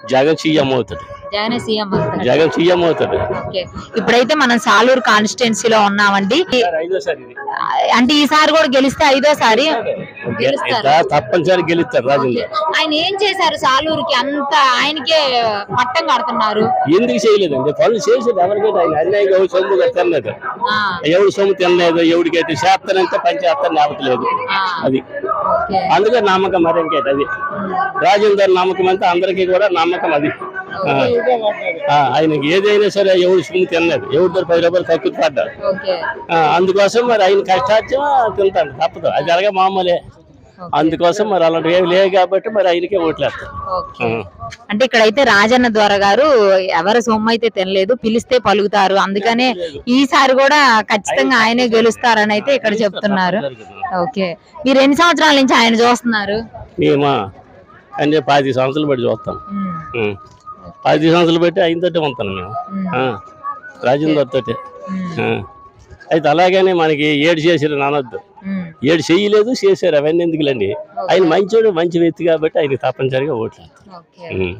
Jagan CM అవుతాడు. Jagan CM అవుతాడు. Jagan CM అవుతాడు. ఇప్పుడైతే మనం సాలూరు కాన్స్టిట్యున్సీలో ఉన్నామండి. అంటే ఈసారి కూడా గెలిస్తే ఐదోసారి. తప్పనిసరి గెలుస్తారు రాజేంద్ర. ఆయన ఏం చేశారు సాలూరుకి? అంత ఆయనకే పట్టం కడుతున్నారు. ఎందుకు చేయలేదండి? పనులు చేసేది ఎవరికైతే ఆయన అన్యాయంగా ఎవరు సొమ్ము తినలేదు. ఆ, ఎవడు సొమ్ము తినలేదు ఎవరికైతే చేస్తానంటే పని చేస్తాను లేవట్లేదు అది. అందుకే నమ్మకం మరి ఇంకేటి? అది. రాజేందర్ నమ్మకం అంటే అందరికీ కూడా నమ్మకం అది. ఆయనకి ఏదైనా సరే ఎవడు సొమ్ము తినలేదు. ఎవరి దగ్గర పది రూపాయలు తక్కువ పడ్డారు. అందుకోసం మరి ఆయన కష్టార్జం తింటాడు. తప్పదు. అది అలాగే మామూలే. అందుకోసం మరి అలాంటివి ఏమి లేవు కాబట్టి మరి ఆయనకే ఓట్లేస్తారు ఓకే అంటే ఇక్కడైతే రాజన్న ద్వారా గారు ఎవరు సొమ్ము అయితే తినలేదు పిలిస్తే పలుకుతారు. అందుకనే ఈసారి కూడా ఖచ్చితంగా ఆయనే గెలుస్తారని అయితే ఇక్కడ చెప్తున్నారు. ఓకే మీరు ఎన్ని సంవత్సరాల నుంచి ఆయన చూస్తున్నారు? మేమా? అంటే పది సంవత్సరాలు బట్టి చూస్తాం. ఉం. పది సంవత్సరాలు బట్టి ఆయనతోటే ఉంటాను మేము. ఆ, రాజేందర్ తోటే. ఆ. అయితే అలాగనే మనకి ఏడు చేసారు నానొద్దు. ఉమ్. ఏడు చేయలేదు చేశారు. అవన్నీ ఎందుకులండి ఆయన మంచోడు మంచి వ్యక్తి కాబట్టి ఆయన తప్పనిసరిగా ఉం.